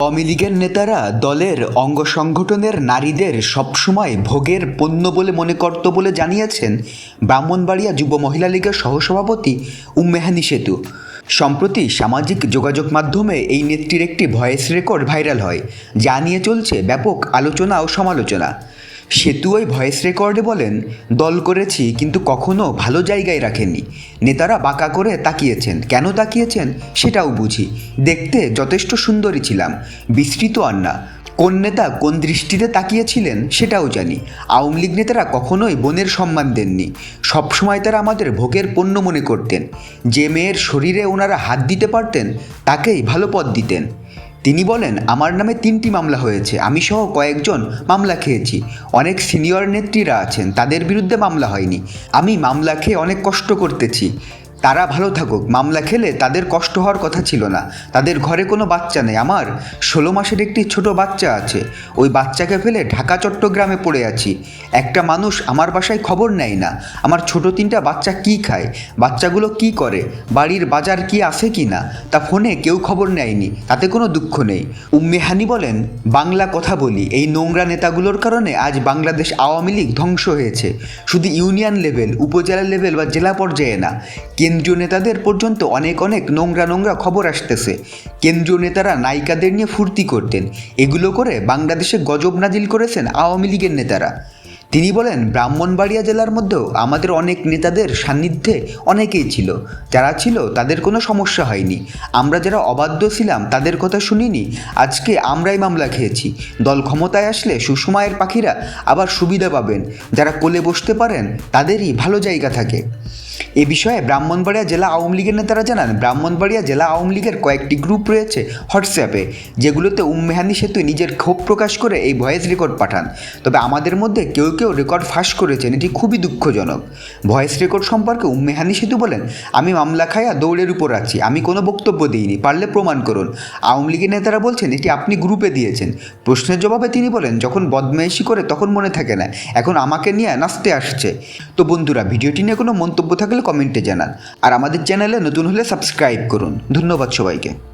আওয়ামী লীগের নেতারা দলের অঙ্গ সংগঠনের নারীদের সবসময় ভোগের পণ্য বলে মনে করত বলে জানিয়েছেন ব্রাহ্মণবাড়িয়া যুব মহিলা লীগের সহসভাপতি উম্মেহানি সেতু। সম্প্রতি সামাজিক যোগাযোগ মাধ্যমে এই নেত্রীর একটি ভয়েস রেকর্ড ভাইরাল হয়, যা নিয়ে চলছে ব্যাপক আলোচনা ও সমালোচনা। সেতু ওই ভয়েস রেকর্ডে বলেন, দল করেছি, কিন্তু কখনো ভালো জায়গায় রাখেননি নেতারা বাঁকা করে তাকিয়েছেন। কেন তাকিয়েছেন? সেটাও বুঝি। দেখতে যথেষ্ট সুন্দরী ছিলাম। বিস্তৃত আর না কোন নেতা কোন দৃষ্টিতে তাকিয়েছিলেন সেটাও জানি। আওয়ামী লীগ নেতারা কখনোই বোনের সম্মান দেননি। সবসময় তারা আমাদের ভোগের পণ্য মনে করতেন। যে মেয়ের শরীরে ওনারা হাত দিতে পারতেন, তাকেই ভালো পদ দিতেন। তিনি বলেন, আমার নামে তিনটি মামলা হয়েছে। আমি সহ কয়েকজন মামলা খেয়েছি। অনেক সিনিয়র নেত্রীরা আছেন। তাদের বিরুদ্ধে মামলা হয়নি। আমি মামলা খেয়ে অনেক কষ্ট করতেছি। তারা ভালো থাকুক। মামলা খেলে তাদের কষ্ট হওয়ার কথা ছিল না। তাদের ঘরে কোনো বাচ্চা নেই। আমার ষোলো মাসের একটি ছোট বাচ্চা আছে। ওই বাচ্চাকে ফেলে ঢাকা, চট্টগ্রামে পড়ে আছি। একটা মানুষ আমার বাসায় খবর নেয় না। আমার ছোট তিনটা বাচ্চা কি খায়? বাচ্চাগুলো কি করে? বাড়ির বাজার কি আছে কি না? তা ফোনে কেউ খবর নেয়নি। তাতে কোনো দুঃখ নেই। উম্মেহানি বলেন, বাংলা কথা বলি। এই নোংরা নেতাগুলোর কারণে আজ বাংলাদেশ আওয়ামী লীগ ধ্বংস হয়েছে। শুধু ইউনিয়ন লেভেল, উপজেলা লেভেল বা জেলা পর্যায়ে না। কেন্দ্রীয় নেতাদের পর্যন্ত অনেক অনেক নোংরা নোংরা খবর আসতেছে। কেন্দ্রীয় নেতারা নায়িকাদের নিয়ে ফুর্তি করতেন। এগুলো করে বাংলাদেশে গজব নাজিল করেছেন আওয়ামী লীগের নেতারা। তিনি বলেন, ব্রাহ্মণবাড়িয়া জেলার মধ্যেও আমাদের অনেক নেতাদের সান্নিধ্যে অনেকেই ছিল। যারা ছিল, তাদের কোনো সমস্যা হয়নি। আমরা যারা অবাধ্য ছিলাম, তাদের কথা শুনিনি। আজকে আমরাই মামলা খেয়েছি। দল ক্ষমতায় আসলে সুষমায়ের পাখিরা আবার সুবিধা পাবেন। যারা কোলে বসতে পারেন, তাদেরই ভালো জায়গা থাকে। এ বিষয়ে ব্রাহ্মণবাড়িয়া জেলা আওয়ামী লীগের নেতারা জানান, ব্রাহ্মণবাড়িয়া জেলা আওয়ামী লীগের কয়েকটি গ্রুপ রয়েছে হোয়াটসঅ্যাপে যেগুলোতে উম্মেহানি সেতু নিজের ক্ষোভ প্রকাশ করে এই ভয়েস রেকর্ড পাঠান। তবে আমাদের মধ্যে কেউ কেউ রেকর্ড ফাঁস করেছেন, এটি খুবই দুঃখজনক। ভয়েস রেকর্ড সম্পর্কে উম্মেহানি সেতু বলেন, আমি মামলা খায়া দৌড়ের উপর আছি, আমি কোনো বক্তব্য দিইনি, পারলে প্রমাণ করুন। আওয়ামী লীগের নেতারা বলছেন, এটি আপনি গ্রুপে দিয়েছেন। প্রশ্নের জবাবে তিনি বলেন, যখন বদমাইশি করে তখন মনে থাকে না, এখন আমাকে নিয়ে নাচতে আসছে। তো বন্ধুরা, ভিডিওটি নিয়ে কোনো মন্তব্য থাকলে কমেন্টে জানান। আর আমাদের চ্যানেলে নতুন হলে সাবস্ক্রাইব করুন। ধন্যবাদ সবাইকে।